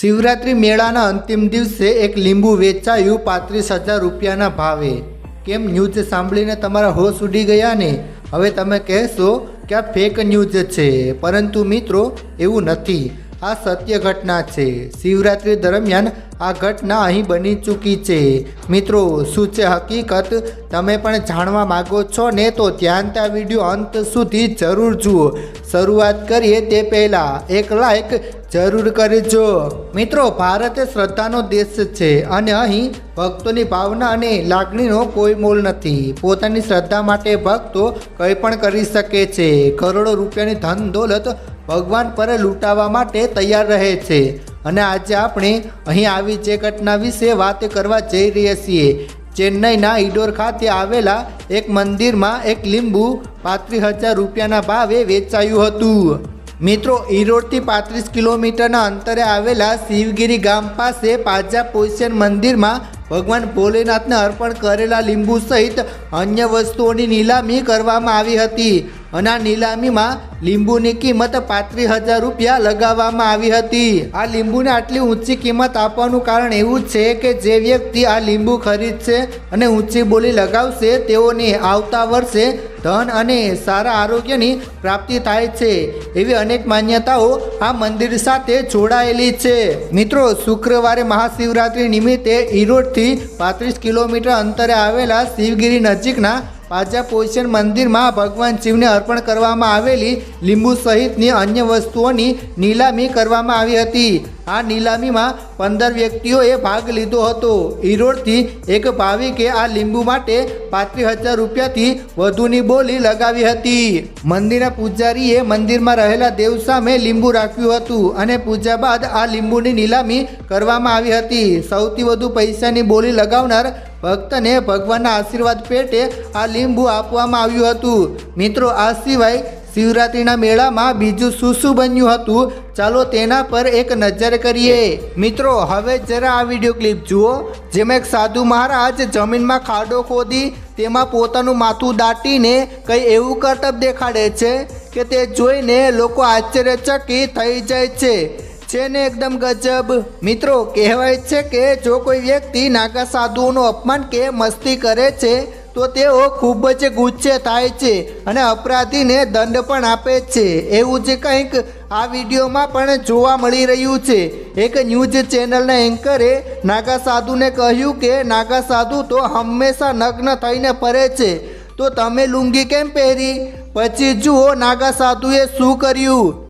શિવરાત્રિ મેળાના અંતિમ દિવસે એક લીંબુ વેચાયું પાંત્રીસ હજાર રૂપિયાના ભાવે. કેમ ન્યૂઝ સાંભળીને તમારા હોશ ઉડી ગયા ને? હવે તમે કહેશો કે આ ફેક ન્યૂઝ છે. પરંતુ મિત્રો, એવું નથી. આ સત્ય ઘટના છે. શિવરાત્રિ દરમિયાન આ ઘટના અહીં બની ચૂકી છે. મિત્રો, શું છે હકીકત? તમે પણ જાણવા માગો છો ને તો ત્યાં ત્યાં વીડિયો અંત સુધી જરૂર જુઓ. શરૂઆત કરીએ તે પહેલાં એક લાઈક જરૂર કરજો. મિત્રો, ભારત એ શ્રદ્ધાનો દેશ છે અને અહીં ભક્તોની ભાવના અને લાગણીનો કોઈ મોલ નથી. પોતાની શ્રદ્ધા માટે ભક્તો કંઈ પણ કરી શકે છે. કરોડો રૂપિયાની ધન દોલત ભગવાન પર લૂંટાવા માટે તૈયાર રહે છે. અને આજે આપણે અહીં આવી જે ઘટના વિશે વાત કરવા જઈ રહ્યા છીએ. ચેન્નઈના ઈડોર ખાતે આવેલા એક મંદિરમાં એક લીંબુ પાંત્રીસ હજાર રૂપિયાના ભાવે વેચાયું હતું. મિત્રો ઈરોડથી પાંત્રીસ કિલોમીટરના અંતરે આવેલા શિવગીરી ગામ પાસે પાજા પોષણ મંદિરમાં ભગવાન ભોલેનાથને અર્પણ કરેલા લીંબુ સહિત અન્ય વસ્તુઓની નીલામી કરવામાં આવી હતી. અને આ નીલામીમાં લીંબુની કિંમત પાંત્રીસ હજાર રૂપિયા લગાવવામાં આવી હતી. આ લીંબુને આટલી ઊંચી કિંમત આપવાનું કારણ એવું છે કે જે વ્યક્તિ આ લીંબુ ખરીદશે અને ઊંચી બોલી લગાવશે, તેઓને આવતા વર્ષે ધન અને સારા આરોગ્યની પ્રાપ્તિ થાય છે. એવી અનેક માન્યતાઓ આ મંદિર સાથે જોડાયેલી છે. મિત્રો, શુક્રવારે મહાશિવરાત્રિ નિમિત્તે ઈરોડથી પાંત્રીસ કિલોમીટર અંતરે આવેલા શિવગીરી નજીકના પાજા પોષણ મંદિરમાં ભગવાન શિવને અર્પણ કરવામાં આવેલી લીંબુ સહિતની અન્ય વસ્તુઓની નીલામી કરવામાં આવી હતી. આ નીલામીમાં પંદર વ્યક્તિઓએ ભાગ લીધો હતો. ઈરોડથી એક ભાવિકે આ લીંબુ માટે પાંત્રીસ હજાર રૂપિયાથી વધુની બોલી લગાવી હતી. મંદિરના પૂજારીએ મંદિરમાં રહેલા દેવ સામે લીંબુ રાખ્યું હતું અને પૂજા બાદ આ લીંબુની નીલામી કરવામાં આવી હતી. સૌથી વધુ પૈસાની બોલી લગાવનાર ભક્તને ભગવાનના આશીર્વાદ પેટે આ લીંબુ આપવામાં આવ્યું હતું. મિત્રો, આ સિવાય શિવરાત્રિના મેળામાં બીજું શું શું બન્યું હતું? ચાલો તેના પર એક નજર કરીએ. મિત્રો, હવે જરા આ વીડિયો ક્લિપ જુઓ. જેમાં એક સાધુ મહારાજ જમીનમાં ખાડો ખોદી, તેમાં પોતાનું માથું દાટીને કંઈ એવું કરતબ દેખાડે છે કે તે જોઈને લોકો આશ્ચર્યચકિત થઈ જાય છે. છે ને એકદમ ગજબ. મિત્રો, કહેવાય છે કે જો કોઈ વ્યક્તિ નાગા સાધુઓનું અપમાન કે મસ્તી કરે છે તો તેઓ ખૂબ જ ગુસ્સે થાય છે અને અપરાધીને દંડ પણ આપે છે. એવું જ કંઈક આ વિડીયોમાં પણ જોવા મળી રહ્યું છે. એક ન્યૂઝ ચેનલના એન્કરે નાગા સાધુને કહ્યું કે નાગા સાધુ તો હંમેશા નગ્ન થઈને ફરે છે. તો તમે લુંગી કેમ પહેરી? પછી જુઓ નાગા સાધુએ શું કર્યું?